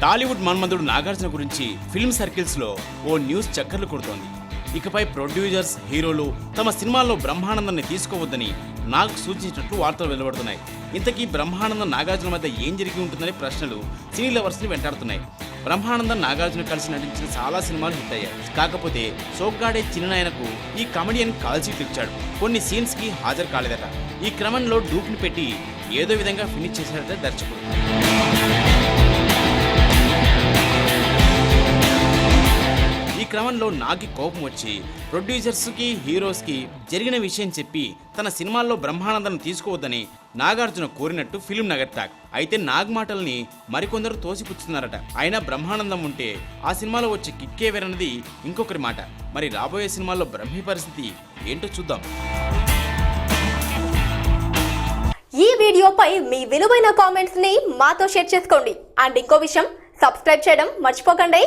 టాలీవుడ్ మన్మధుడు నాగార్జున గురించి ఫిల్మ్ సర్కిల్స్లో ఓ న్యూస్ చక్కర్లు కొడుతోంది. ఇకపై ప్రొడ్యూసర్స్ హీరోలు తమ సినిమాల్లో బ్రహ్మానందాన్ని తీసుకోవద్దని నాగ్ సూచించినట్లు వార్తలు వెలువడుతున్నాయి. ఇంతకీ బ్రహ్మానందం నాగార్జున మధ్య ఏం జరిగి ఉంటుందనే ప్రశ్నలు సినీ లవర్స్ని వెంటాడుతున్నాయి. బ్రహ్మానందం నాగార్జున కలిసి నటించిన చాలా సినిమాలు హిట్ అయ్యాయి. కాకపోతే సోగ్గాడే చిన్ననాయనకు ఈ కమెడియన్ కాల్చి తెచ్చాడు కొన్ని సీన్స్కి హాజరు కాలేదట. ఈ క్రమంలో డూప్ని పెట్టి ఏదో విధంగా ఫినిష్ చేశాడట దర్శకుడు. క్రమంలో నాగి కోపం వచ్చి ప్రొడ్యూసర్స్కి హీరోస్కి జరిగిన విషయం చెప్పి తన సినిమాల్లో బ్రహ్మానందం తీసుకోవద్దని నాగార్జున కోరినట్టు ఫిల్మ్ నగర్ టాక్ అయితే నాగ్ మాటల్ని మరికొందరు తోసిపుచ్చుతున్నారట. అయినా బ్రహ్మానందం ఉంటే ఆ సినిమాలో వచ్చే కిక్కే వేరన్నది ఇంకొకరి మాట. మరి రాబోయే సినిమాల్లో బ్రహ్మీ పరిస్థితి ఏంటో చూద్దాం. ఈ వీడియోపై మీ విలువైన కామెంట్స్ని మాతో షేర్ చేసుకోండి. అండ్ ఇంకో విషయం సబ్స్క్రైబ్ చేయడం మర్చిపోకండి.